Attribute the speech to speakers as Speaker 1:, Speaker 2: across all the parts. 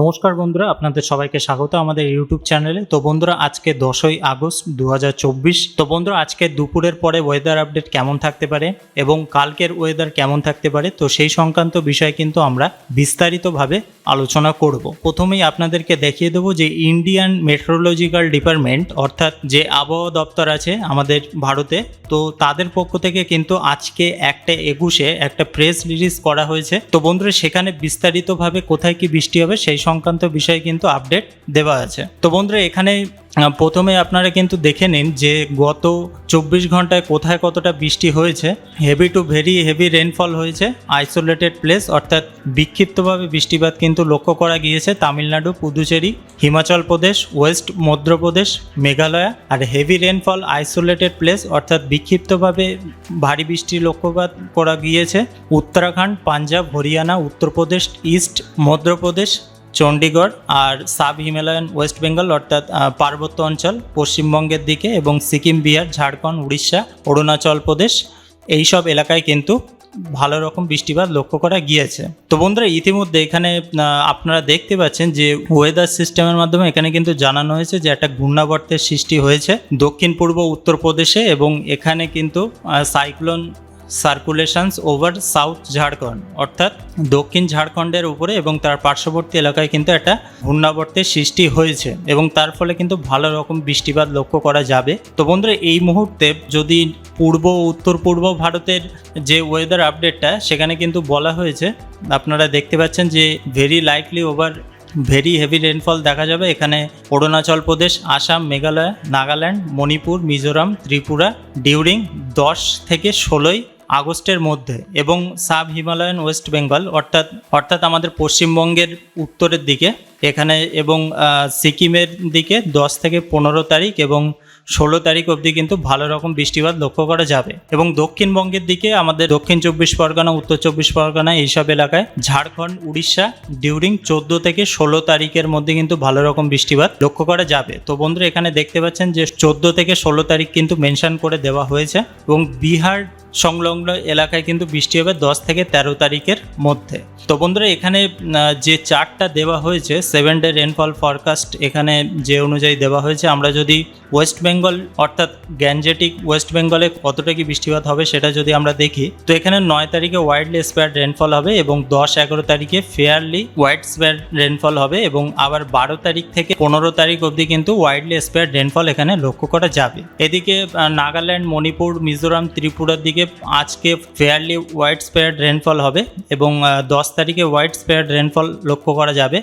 Speaker 1: নমস্কার বন্ধুরা, আপনাদের সবাইকে স্বাগত আমাদের ইউটিউব চ্যানেলে। তো বন্ধুরা, আজকে দশই আগস্ট দু হাজার চব্বিশ। তো বন্ধুরা, আজকে দুপুরের পরে ওয়েদার আপডেট কেমন থাকতে পারে এবং কালকের ওয়েদার কেমন থাকতে পারে, তো সেই সংক্রান্ত বিষয় কিন্তু আমরা বিস্তারিতভাবে আলোচনা করব। প্রথমেই আপনাদেরকে দেখিয়ে দেবো যে ইন্ডিয়ান মেট্রোলজিক্যাল ডিপার্টমেন্ট অর্থাৎ যে আবহাওয়া দপ্তর আছে আমাদের ভারতে, তো তাদের পক্ষ থেকে কিন্তু আজকে একটা একুশে একটা প্রেস রিলিজ করা হয়েছে। তো বন্ধুরা, সেখানে বিস্তারিতভাবে কোথায় কি বৃষ্টি হবে সেই সংক্রান্ত বিষয়ে কিন্তু আপডেট দেওয়া আছে। তো বন্ধুরা, এখানে প্রথমে আপনারা কিন্তু দেখে নিন যে গত চব্বিশ ঘন্টায় কোথায় কতটা বৃষ্টি হয়েছে। Heavy to very heavy rainfall হয়েছে। আইসোলেটেড প্লেস অর্থাৎ বিক্ষিপ্তভাবে বৃষ্টিপাত কিন্তু লক্ষ্য করা গিয়েছে তামিলনাড়ু, পুদুচেরি, হিমাচল প্রদেশ, ওয়েস্ট মধ্যপ্রদেশ, মেঘালয়া। আর হেভি রেনফল আইসোলেটেড প্লেস অর্থাৎ বিক্ষিপ্তভাবে ভারী বৃষ্টি লক্ষ্যপাত করা গিয়েছে। উত্তরাখণ্ড, পাঞ্জাব, হরিয়ানা, উত্তরপ্রদেশ ইস্ট মধ্যপ্রদেশ চণ্ডীগড় আর সাব হিমালয়ান ওয়েস্ট বেঙ্গল অর্থাৎ পার্বত্য অঞ্চল, পশ্চিমবঙ্গের দিকে এবং সিকিম, বিহার, ঝাড়খণ্ড, উড়িষ্যা, অরুণাচল প্রদেশ, এই সব এলাকায় কিন্তু ভালো রকম বৃষ্টিপাত লক্ষ্য করা গিয়েছে। তো বন্ধুরা, ইতিমধ্যে এখানে আপনারা দেখতে পাচ্ছেন যে ওয়েদার সিস্টেমের মাধ্যমে এখানে কিন্তু জানানো হয়েছে যে একটা ঘূর্ণাবর্তের সৃষ্টি হয়েছে দক্ষিণ পূর্ব উত্তরপ্রদেশে এবং এখানে কিন্তু cyclone circulations over south Jharkhand অর্থাৎ দক্ষিণ ঝাড়খণ্ডের উপরে এবং তার পার্শ্ববর্তী এলাকায় কিন্তু একটা ঘূর্ণাবর্তের সৃষ্টি হয়েছে এবং তার ফলে কিন্তু ভালো রকম বৃষ্টিপাত লক্ষ্য করা যাবে। তো বন্ধুরা, এই মুহূর্তে যদি পূর্ব উত্তর পূর্ব ভারতের যে ওয়েদার আপডেটটা সেখানে কিন্তু বলা হয়েছে, আপনারা দেখতে পাচ্ছেন যে very likely over very heavy rainfall দেখা যাবে। এখানে অরুণাচল প্রদেশ, আসাম, মেঘালয়, নাগাল্যান্ড, মণিপুর, মিজোরাম, ত্রিপুরা ডিউরিং দশ থেকে ষোলোই আগস্টের মধ্যে এবং সাব হিমালয়ান ওয়েস্ট বেঙ্গল অর্থাৎ অর্থাৎ আমাদের পশ্চিমবঙ্গের উত্তরের দিকে এখানে এবং সিকিমের দিকে দশ থেকে পনেরো তারিখ এবং ষোলো তারিখ অবধি কিন্তু ভালো রকম বৃষ্টিপাত লক্ষ্য করা যাবে। এবং দক্ষিণবঙ্গের দিকে আমাদের দক্ষিণ চব্বিশ পরগনা, উত্তর চব্বিশ পরগনা এইসব এলাকায় ঝাড়খণ্ড, উড়িষ্যা ডিউরিং চোদ্দ থেকে ষোলো তারিখের মধ্যে কিন্তু ভালো রকম বৃষ্টিপাত লক্ষ্য করা যাবে। তো বন্ধুরা, এখানে দেখতে পাচ্ছেন যে চোদ্দ থেকে ষোলো তারিখ কিন্তু মেনশন করে দেওয়া হয়েছে এবং বিহার সংলগ্ন এলাকায় কিন্তু বৃষ্টি হবে দশ থেকে তেরো তারিখের মধ্যে। তো বন্ধুরা, এখানে যে চার্টটা দেওয়া হয়েছে সেভেন ডে রেনফল ফরকাস্ট এখানে যে অনুযায়ী দেওয়া হয়েছে, আমরা যদি ওয়েস্ট বেঙ্গল অর্থাৎ গ্যানজেটিক ওয়েস্ট বেঙ্গলে কতটা কি বৃষ্টিপাত হবে সেটা যদি আমরা দেখি, তো এখানে নয় তারিখে ওয়াইডলি স্পেয়ার রেনফল হবে এবং দশ এগারো তারিখে ফেয়ারলি ওয়াইড স্পেয়ার রেনফল হবে এবং আবার বারো তারিখ থেকে পনেরো তারিখ অবধি কিন্তু ওয়াইডলি স্পেয়ার রেনফল এখানে লক্ষ্য করা যাবে। এদিকে নাগাল্যান্ড, মণিপুর, মিজোরাম, ত্রিপুরার দিকে আজকে ফেয়ারলি ওয়াইড স্পেয়ার রেনফল হবে এবং দশ তারিখে ওয়াইড স্পেয়ার রেনফল লক্ষ্য করা যাবে।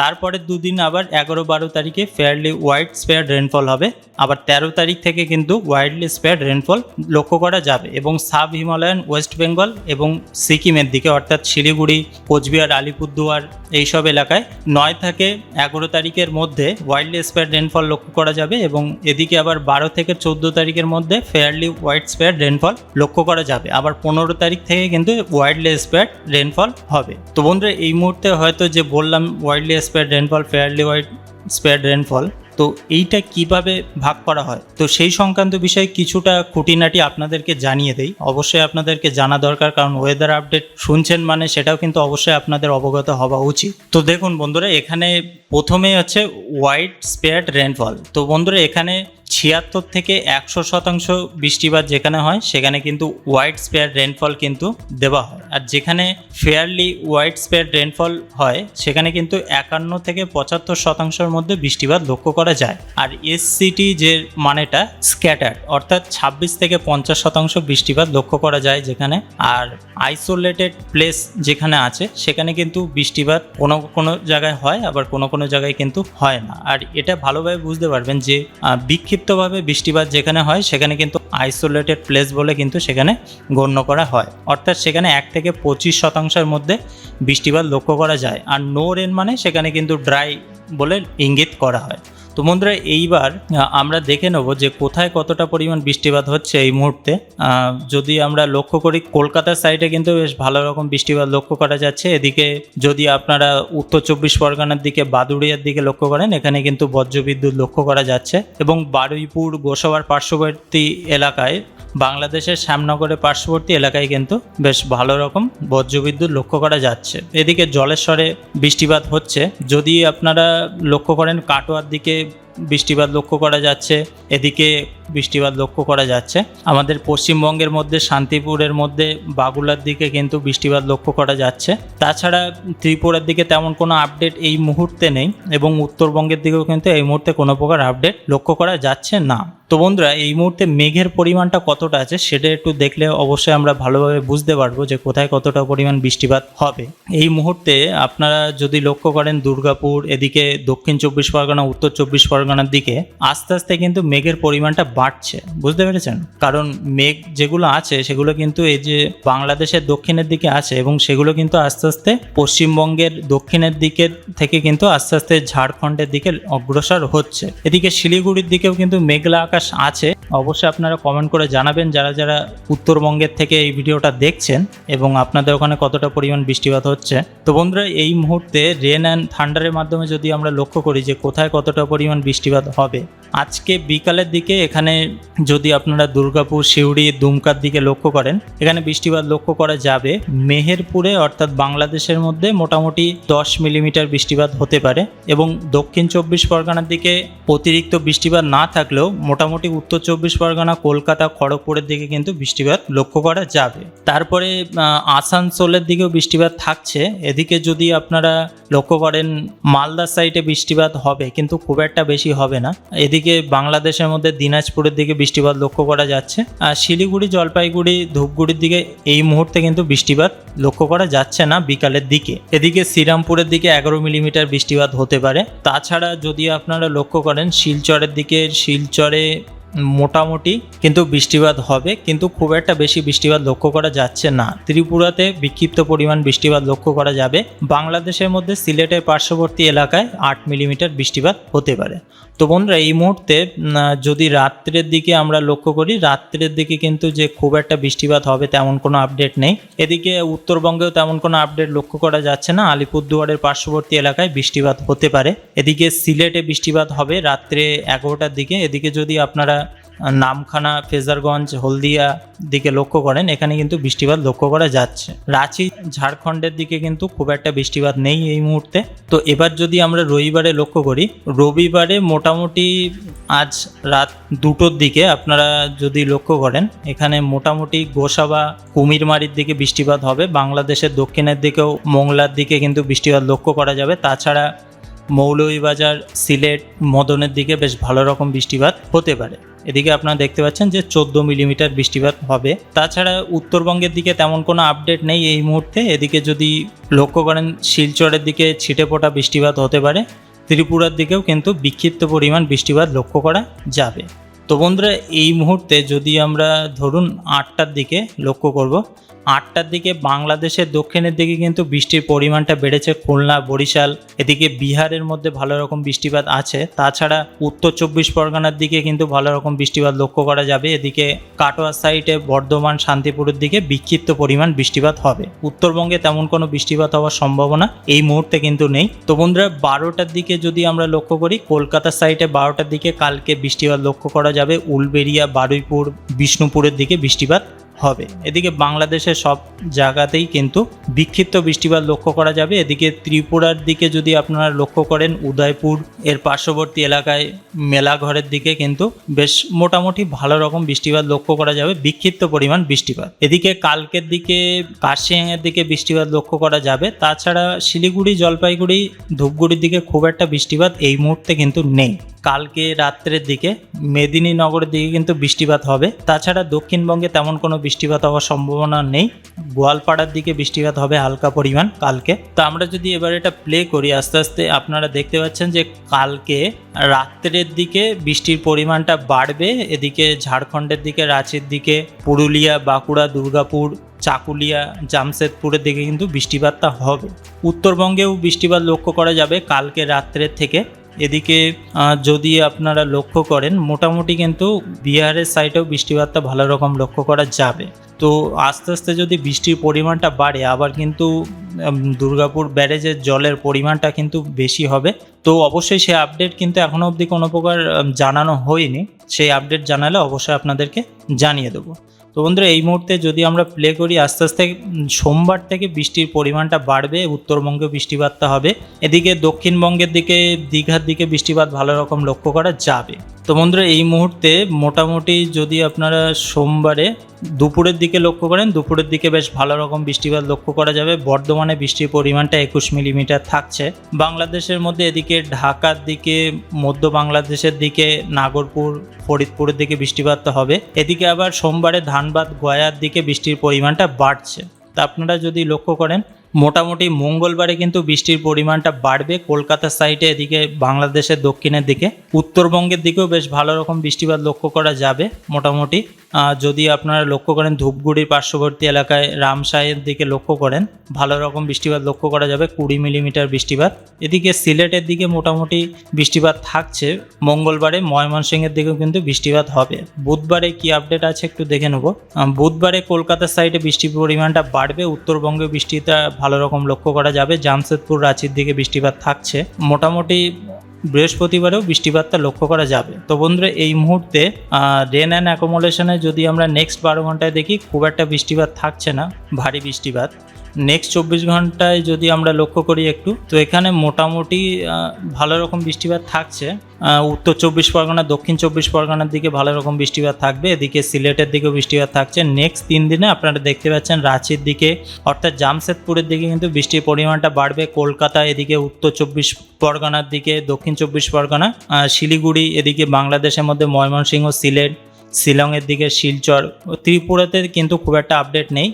Speaker 1: তারপরে দুদিন আবার এগারো বারো তারিখে ফেয়ারলি ওয়াইড স্পেয়ার রেনফল হবে। আবার তেরো তারিখ থেকে কিন্তু ওয়াইডলি স্পেয়ার রেনফল লক্ষ্য করা যাবে এবং সাব হিমালয়ান ওয়েস্ট বেঙ্গল এবং সিকিমের দিকে, অর্থাৎ শিলিগুড়ি, কোচবিহার, আলিপুরদুয়ার এইসব এলাকায় নয় থেকে এগারো তারিখের মধ্যে ওয়াইল্ড স্পেয়ার রেনফল লক্ষ্য করা যাবে এবং এদিকে আবার বারো থেকে চোদ্দ তারিখের মধ্যে ফেয়ারলি ওয়াইড স্পেয়ার রেনফল লক্ষ্য করা যাবে। আবার পনেরো তারিখ থেকে কিন্তু ওয়াইল্ডলি স্পেয়ার রেনফল হবে। তো বন্ধুরা, এই মুহূর্তে হয়তো যে বললাম widely spread rainfall fairly wide spread rainfall তো এইটা কীভাবে ভাগ করা হয়? তো সেই সংক্রান্ত বিষয়ে কিছুটা খুঁটিনাটি আপনাদেরকে জানিয়ে দেই। অবশ্যই আপনাদেরকে জানা দরকার, কারণ ওয়েদার আপডেট শুনছেন মানে সেটাও কিন্তু অবশ্যই আপনাদের অবগত হওয়া উচিত। তো দেখুন বন্ধুরা, এখানে প্রথমে হচ্ছে হোয়াইট স্পেয়ার্ড রেনফল তো বন্ধুরা, এখানে ছিয়াত্তর থেকে একশো শতাংশ বৃষ্টিপাত যেখানে হয়, সেখানে কিন্তু হোয়াইট স্পেয়ার রেনফল কিন্তু দেওয়া হয়। আর যেখানে ফেয়ারলি হোয়াইট স্পেয়ার রেনফল হয়, সেখানে কিন্তু একান্ন থেকে পঁচাত্তর শতাংশের মধ্যে বৃষ্টিপাত লক্ষ্য করা যায়। আর এসসিটি যে মানেটা স্ক্যাটার অর্থাৎ ছাব্বিশ থেকে পঞ্চাশ শতাংশ বৃষ্টিপাত লক্ষ্য করা যায় যেখানে। আর আইসোলেটেড প্লেস যেখানে আছে, সেখানে কিন্তু বৃষ্টিপাত কোনো কোনো জায়গায় হয়, আবার কোনো কোনো জায়গায় কিন্তু হয় না। আর এটা ভালোভাবে বুঝতে পারবেন যে বিক্ষিপ্তভাবে বৃষ্টিপাত যেখানে হয়, সেখানে কিন্তু আইসোলেটেড প্লেস বলে কিন্তু সেখানে গণ্য করা হয়। অর্থাৎ সেখানে এক থেকে পঁচিশ শতাংশের মধ্যে বৃষ্টিপাত লক্ষ্য করা যায়। আর নো রেন মানে সেখানে কিন্তু ড্রাই বলে ইঙ্গিত করা হয়। তো বন্ধুরা, এইবার আমরা দেখে নেব যে কোথায় কতটা পরিমাণ বৃষ্টিপাত হচ্ছে এই মুহূর্তে। যদি আমরা লক্ষ্য করি, কলকাতার সাইডে কিন্তু বেশ ভালো রকম বৃষ্টিপাত লক্ষ্য করা যাচ্ছে। এদিকে যদি আপনারা উত্তর চব্বিশ পরগনার দিকে, বাদুড়িয়ার দিকে লক্ষ্য করেন, এখানে কিন্তু বজ্রবিদ্যুৎ লক্ষ্য করা যাচ্ছে। এবং বারুইপুর, গোসাবার পার্শ্ববর্তী এলাকায়, বাংলাদেশের শ্যামনগরের পার্শ্ববর্তী এলাকায় কিন্তু বেশ ভালো রকম বজ্রবিদ্যুৎ লক্ষ্য করা যাচ্ছে। এদিকে জলেশ্বরে বৃষ্টিপাত হচ্ছে। যদি আপনারা লক্ষ্য করেন, কাটোয়ার দিকে Bye. বৃষ্টিপাত লক্ষ্য করা যাচ্ছে, এদিকে বৃষ্টিপাত লক্ষ্য করা যাচ্ছে। আমাদের পশ্চিমবঙ্গের মধ্যে, শান্তিপুরের মধ্যে বাগুলার দিকে কিন্তু বৃষ্টিপাত লক্ষ্য করা যাচ্ছে। তাছাড়া ত্রিপুরার দিকে তেমন কোনো আপডেট এই মুহূর্তে নেই এবং উত্তরবঙ্গের দিকেও কিন্তু এই মুহূর্তে কোনো প্রকার আপডেট লক্ষ্য করা যাচ্ছে না। তো বন্ধুরা, এই মুহূর্তে মেঘের পরিমাণটা কতটা আছে সেটা একটু দেখলে অবশ্যই আমরা ভালোভাবে বুঝতে পারব যে কোথায় কতটা পরিমাণ বৃষ্টিপাত হবে। এই মুহূর্তে আপনারা যদি লক্ষ্য করেন দুর্গাপুর, এদিকে দক্ষিণ চব্বিশ পরগনা, উত্তর চব্বিশ পরগনার দিকে আস্তে আস্তে কিন্তু মেঘের পরিমাণটা বাড়ছে। বুঝতে পেরেছেন? কারণ মেঘ যেগুলো আছে, সেগুলো কিন্তু এই যে বাংলাদেশের দক্ষিণের দিকে আছে এবং সেগুলো কিন্তু আস্তে আস্তে পশ্চিমবঙ্গের দক্ষিণের দিকে থেকে কিন্তু আস্তে আস্তে ঝাড়খণ্ডের দিকে অগ্রসর হচ্ছে। এদিকে শিলিগুড়ির দিকেও কিন্তু মেঘলা আকাশ আছে। অবশ্যই আপনারা কমেন্ট করে জানাবেন যারা যারা উত্তরবঙ্গের থেকে এই ভিডিওটা দেখছেন এবং আপনাদের ওখানে কতটা পরিমাণ বৃষ্টিপাত হচ্ছে। তো বন্ধুরা, এই মুহূর্তে রেন অ্যান্ড থান্ডারের মাধ্যমে যদি আমরা লক্ষ্য করি যে কোথায় কতটা পরিমাণ বৃষ্টিপাত হবে আজকে বিকালের দিকে এখানে যদি আপনারা দুর্গাপুর, সিউড়ি, দুমকার দিকে লক্ষ্য করেন, এখানে বৃষ্টিপাত লক্ষ্য করা যাবে। মেহেরপুরে অর্থাৎ বাংলাদেশের মধ্যে মোটামুটি দশ মিলিমিটার বৃষ্টিপাত হতে পারে এবং দক্ষিণ চব্বিশ পরগনার দিকে অতিরিক্ত বৃষ্টিপাত না থাকলেও মোটামুটি উত্তর চব্বিশ পরগনা, কলকাতা, খড়গপুরের দিকে কিন্তু বৃষ্টিপাত লক্ষ্য করা যাবে। তারপরে আসানসোলের দিকেও বৃষ্টিপাত থাকছে। এদিকে যদি আপনারা লক্ষ্য করেন, মালদা সাইডে বৃষ্টিপাত হবে, কিন্তু খুব একটা বেশি হবে না। এদিকে বাংলাদেশের মধ্যে দিনাজপুরের দিকে বৃষ্টিপাত লক্ষ্য করা যাচ্ছে। আর শিলিগুড়ি, জলপাইগুড়ি, ধূপগুড়ির দিকে এই মুহূর্তে কিন্তু বৃষ্টিপাত লক্ষ্য করা যাচ্ছে না বিকালের দিকে। এদিকে শ্রীরামপুরের দিকে এগারো মিলিমিটার বৃষ্টিপাত হতে পারে। তাছাড়া যদি আপনারা লক্ষ্য করেন, শিলচরের দিকে, শিলচরে মোটামুটি কিন্তু বৃষ্টিপাত হবে, কিন্তু খুব একটা বেশি বৃষ্টিপাত লক্ষ্য করা যাচ্ছে না। ত্রিপুরাতে বিক্ষিপ্ত পরিমাণ বৃষ্টিপাত লক্ষ্য করা যাবে। বাংলাদেশের মধ্যে সিলেটের পার্শ্ববর্তী এলাকায় আট মিলিমিটার বৃষ্টিপাত হতে পারে। তো বন্ধুরা, এই মুহূর্তে যদি রাত্রের দিকে আমরা লক্ষ্য করি, রাত্রের দিকে কিন্তু যে খুব একটা বৃষ্টিপাত হবে তেমন কোনো আপডেট নেই। এদিকে উত্তরবঙ্গেও তেমন কোনো আপডেট লক্ষ্য করা যাচ্ছে না। আলিপুরদুয়ারের পার্শ্ববর্তী এলাকায় বৃষ্টিপাত হতে পারে। এদিকে সিলেটে বৃষ্টিপাত হবে রাত্রে এগারোটার দিকে। এদিকে যদি আপনারা নামখানা, ফেজারগঞ্জ, হলদিয়া দিকে লক্ষ্য করেন, এখানে কিন্তু বৃষ্টিপাত লক্ষ্য করা যাচ্ছে। রাঁচি, ঝাড়খণ্ডের দিকে কিন্তু খুব একটা বৃষ্টিপাত নেই এই মুহূর্তে। তো এবার যদি আমরা রবিবারে লক্ষ্য করি, রবিবারে মোটামুটি আজ রাত দুটোর দিকে আপনারা যদি লক্ষ্য করেন, এখানে মোটামুটি গোসাবা কুমিরমারির দিকে বৃষ্টিপাত হবে। বাংলাদেশের দক্ষিণের দিকেও মোংলার দিকে কিন্তু বৃষ্টিপাত লক্ষ্য করা যাবে। তাছাড়া মৌলভীবাজার, সিলেট, মদনের দিকে বেশ ভালো রকম বৃষ্টিপাত হতে পারে। এদিকে আপনারা দেখতে পাচ্ছেন যে চোদ্দ মিলিমিটার বৃষ্টিপাত হবে। তাছাড়া উত্তরবঙ্গের দিকে তেমন কোনো আপডেট নেই এই মুহূর্তে। এদিকে যদি লক্ষ্য করেন, শিলচরের দিকে ছিটে পোটা বৃষ্টিপাত হতে পারে। ত্রিপুরার দিকেও কিন্তু বিক্ষিপ্ত পরিমাণ বৃষ্টিপাত লক্ষ্য করা যাবে। তো বন্ধুরা, এই মুহূর্তে যদি আমরা ধরুন আটটার দিকে লক্ষ্য করব আটটার দিকে বাংলাদেশের দক্ষিণের দিকে কিন্তু বৃষ্টির পরিমাণটা বেড়েছে খুলনা, বরিশাল, এদিকে বিহারের মধ্যে ভালো রকম বৃষ্টিপাত আছে। তাছাড়া উত্তর চব্বিশ পরগনার দিকে কিন্তু ভালো রকম বৃষ্টিপাত লক্ষ্য করা যাবে। এদিকে কাটোয়া সাইডে বর্ধমান, শান্তিপুরের দিকে বিক্ষিপ্ত পরিমাণ বৃষ্টিপাত হবে। উত্তরবঙ্গে তেমন কোনো বৃষ্টিপাত হওয়ার সম্ভাবনা এই মুহূর্তে কিন্তু নেই। তো বন্ধুরা, বারোটার দিকে যদি আমরা লক্ষ্য করি, কলকাতা সাইডে বারোটার দিকে কালকে বৃষ্টিপাত লক্ষ্য করা যাবে। উলবেরিয়া বারুইপুর, বিষ্ণুপুরের দিকে বৃষ্টিপাত হবে। এদিকে বাংলাদেশের সব জায়গাতেই কিন্তু বিক্ষিপ্ত বৃষ্টিপাত লক্ষ্য করা যাবে। এদিকে ত্রিপুরার দিকে যদি আপনারা লক্ষ্য করেন, উদয়পুর এর পার্শ্ববর্তী এলাকায় মেলাঘরের দিকে কিন্তু বেশ মোটামুটি ভালো রকম বৃষ্টিপাত লক্ষ্য করা যাবে, বিক্ষিপ্ত পরিমাণ বৃষ্টিপাত। এদিকে কালকের দিকে কার্শিয়াংয়ের দিকে বৃষ্টিপাত লক্ষ্য করা যাবে। তাছাড়া শিলিগুড়ি, জলপাইগুড়ি, ধূপগুড়ির দিকে খুব একটা বৃষ্টিপাত এই মুহূর্তে কিন্তু নেই। কালকে রাত্রের দিকে মেদিনীনগরের দিকে কিন্তু বৃষ্টিপাত হবে। তাছাড়া দক্ষিণবঙ্গে তেমন কোনো বৃষ্টিপাত হওয়ার সম্ভাবনা নেই। গোয়ালপাড়ার দিকে বৃষ্টিপাত হবে হালকা পরিমাণ কালকে। তো আমরা যদি এবার এটা প্লে করি, আস্তে আস্তে আপনারা দেখতে পাচ্ছেন যে কালকে রাত্রের দিকে বৃষ্টির পরিমাণটা বাড়বে। এদিকে ঝাড়খণ্ডের দিকে, রাঁচির দিকে, পুরুলিয়া, বাঁকুড়া, দুর্গাপুর, চাকুলিয়া, জামশেদপুরের দিকে কিন্তু বৃষ্টিপাতটা হবে। উত্তরবঙ্গেও বৃষ্টিপাত লক্ষ্য করা যাবে কালকে রাত্রের থেকে। এদিকে যদি আপনারা লক্ষ্য করেন, মোটামুটি কিন্তু বিহারের সাইডেও বৃষ্টিপাতটা ভালো রকম লক্ষ্য করা যাবে। তো আস্তে আস্তে যদি বৃষ্টির পরিমাণটা বাড়ে, আবার কিন্তু দুর্গাপুর ব্যারেজের জলের পরিমাণটা কিন্তু বেশি হবে। তো অবশ্যই সেই আপডেট কিন্তু এখনও অবধি কোনো প্রকার জানানো হয়নি। সেই আপডেট জানালে অবশ্যই আপনাদেরকে জানিয়ে দেবো। তো বন্ধুরা, এই মুহূর্তে যদি আমরা প্লে করি, আস্তে আস্তে সোমবার থেকে বৃষ্টির পরিমাণটা বাড়বে, উত্তরবঙ্গে বৃষ্টিপাতটা হবে। এদিকে দক্ষিণবঙ্গের দিকে, দীঘার দিকে বৃষ্টিপাত ভালো রকম লক্ষ্য করা যাবে। তো বন্ধুরা, এই মুহূর্তে মোটামুটি যদি আপনারা সোমবারে দুপুরের দিকে লক্ষ্য করেন, দুপুরের দিকে বেশ ভালো রকম বৃষ্টিপাত লক্ষ্য করা যাবে। বর্ধমানে বৃষ্টির পরিমাণটা একুশ মিলিমিটার থাকছে। বাংলাদেশের মধ্যে এদিকে ঢাকার দিকে, মধ্য বাংলাদেশের দিকে, নাগরপুর, ফরিদপুরের দিকে বৃষ্টিপাত হবে। এদিকে আবার সোমবারে ধানবাদ, গয়ার দিকে বৃষ্টির পরিমাণটা বাড়ছে। তা আপনারা যদি লক্ষ্য করেন মোটামুটি মঙ্গলবারে কিন্তু বৃষ্টির পরিমাণটা বাড়বে। কলকাতার সাইডে এদিকে বাংলাদেশের দক্ষিণের দিকে। উত্তরবঙ্গের দিকেও বেশ ভালো রকম বৃষ্টিপাত লক্ষ্য করা যাবে মোটামুটি। যদি আপনারা লক্ষ্য করেন ধূপগুড়ির পার্শ্ববর্তী এলাকায় রামসাহের দিকে লক্ষ্য করেন, ভালো রকম বৃষ্টিপাত লক্ষ্য করা যাবে, কুড়ি মিলিমিটার বৃষ্টিপাত। এদিকে সিলেটের দিকে মোটামুটি বৃষ্টিপাত থাকছে। মঙ্গলবারে ময়মনসিংহের দিকেও কিন্তু বৃষ্টিপাত হবে। বুধবারে কি আপডেট আছে একটু দেখে নেব। বুধবারে কলকাতার সাইডে বৃষ্টির পরিমাণটা বাড়বে, উত্তরবঙ্গে বৃষ্টিটা ভালো রকম লক্ষ্য করা যাবে। জামশেদপুর, রাঁচির দিকে বৃষ্টিপাত থাকছে। মোটামুটি বৃহস্পতিবারেও বৃষ্টিপাতটা লক্ষ্য করা যাবে। তো বন্ধুরা, এই মুহূর্তে রেন অ্যান্ড অ্যাকোমোডেশনে যদি আমরা নেক্সট বারো ঘন্টায় দেখি, খুব একটা বৃষ্টিপাত থাকছে না, ভারী বৃষ্টিপাত। নেক্সট চব্বিশ ঘন্টায় যদি আমরা লক্ষ্য করি একটু, তো এখানে মোটামুটি ভালো রকম বৃষ্টিপাত থাকছে। উত্তর চব্বিশ পরগনা, দক্ষিণ চব্বিশ পরগনার দিকে ভালো রকম বৃষ্টিপাত থাকবে। এদিকে সিলেটের দিকেও বৃষ্টিপাত থাকছে। নেক্সট তিন দিনে আপনারা দেখতে পাচ্ছেন রাঁচির দিকে, অর্থাৎ জামশেদপুরের দিকে কিন্তু বৃষ্টির পরিমাণটা বাড়বে। কলকাতা এদিকে, উত্তর চব্বিশ পরগনার দিকে, দক্ষিণ চব্বিশ পরগনা শিলিগুড়ি এদিকে, বাংলাদেশের মধ্যে ময়মনসিংহ, সিলেট, শিলংয়ের দিকে, শিলচর। ত্রিপুরাতে কিন্তু খুব একটা আপডেট নেই।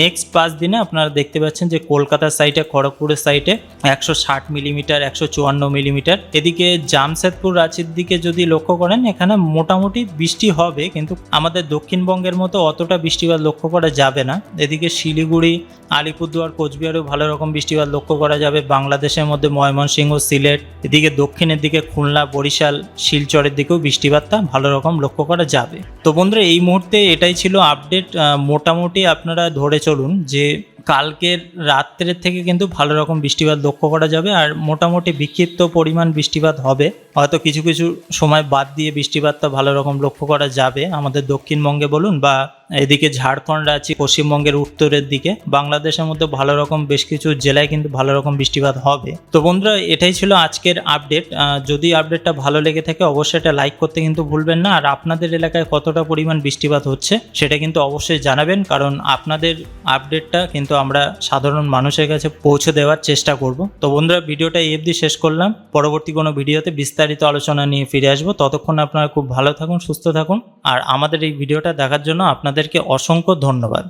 Speaker 1: নেক্সট পাঁচ দিনে আপনারা দেখতে পাচ্ছেন যে কলকাতার সাইডে খড়গপুরের সাইডে একশো ষাট মিলিমিটার একশো চুয়ান্ন মিলিমিটার এদিকে জামশেদপুর রাঁচির দিকে যদি লক্ষ্য করেন, এখানে মোটামুটি বৃষ্টি হবে, কিন্তু আমাদের দক্ষিণবঙ্গের মতো অতটা বৃষ্টিপাত লক্ষ্য করা যাবে না। এদিকে শিলিগুড়ি, আলিপুরদুয়ার কোচবিহারেও ভালো রকম বৃষ্টিপাত লক্ষ্য করা যাবে। বাংলাদেশের মধ্যে ময়মনসিংহ, সিলেট, এদিকে দক্ষিণের দিকে খুলনা, বরিশাল, শিলচরের দিকেও বৃষ্টিপাতটা ভালো রকম লক্ষ্য করা যাবে। তো বন্ধুরা, এই মুহূর্তে এটাই ছিল আপডেট মোটামুটি আপনারা ধরে চলুন যে কালকের রাত্রের থেকে কিন্তু ভালো রকম বৃষ্টিপাত লক্ষ্য করা যাবে আর মোটামুটি বিক্ষিপ্ত পরিমাণ বৃষ্টিপাত হবে। হয়তো কিছু কিছু সময় বাদ দিয়ে বৃষ্টিপাতটা ভালো রকম লক্ষ্য করা যাবে। আমাদের দক্ষিণবঙ্গে বলুন বা এদিকে ঝাড়খণ্ড আছে, পশ্চিমবঙ্গের উত্তরের দিকে। বাংলাদেশের মধ্যে ভালো রকম বেশ কিছু জেলায় কিন্তু ভালো রকম বৃষ্টিপাত হবে। তো বন্ধুরা, এটাই ছিল আজকের আপডেট। যদি আপডেটটা ভালো লেগে থাকে অবশ্যই এটা লাইক করতে কিন্তু ভুলবেন না। আর আপনাদের এলাকায় কতটা পরিমাণ বৃষ্টিপাত হচ্ছে সেটা কিন্তু অবশ্যই জানাবেন। কারণ আপনাদের আপডেটটা কিন্তু আমরা সাধারণ মানুষের কাছে পৌঁছে দেওয়ার চেষ্টা করব। তো বন্ধুরা, ভিডিওটা এই অবধি শেষ করলাম। পরবর্তী কোনো ভিডিওতে বিস্তারিত আলোচনা নিয়ে ফিরে আসব। ততক্ষণ আপনারা খুব ভালো থাকুন, সুস্থ থাকুন। আর আমাদের এই ভিডিওটা দেখার জন্য আপনাদেরকে অসংখ্য ধন্যবাদ।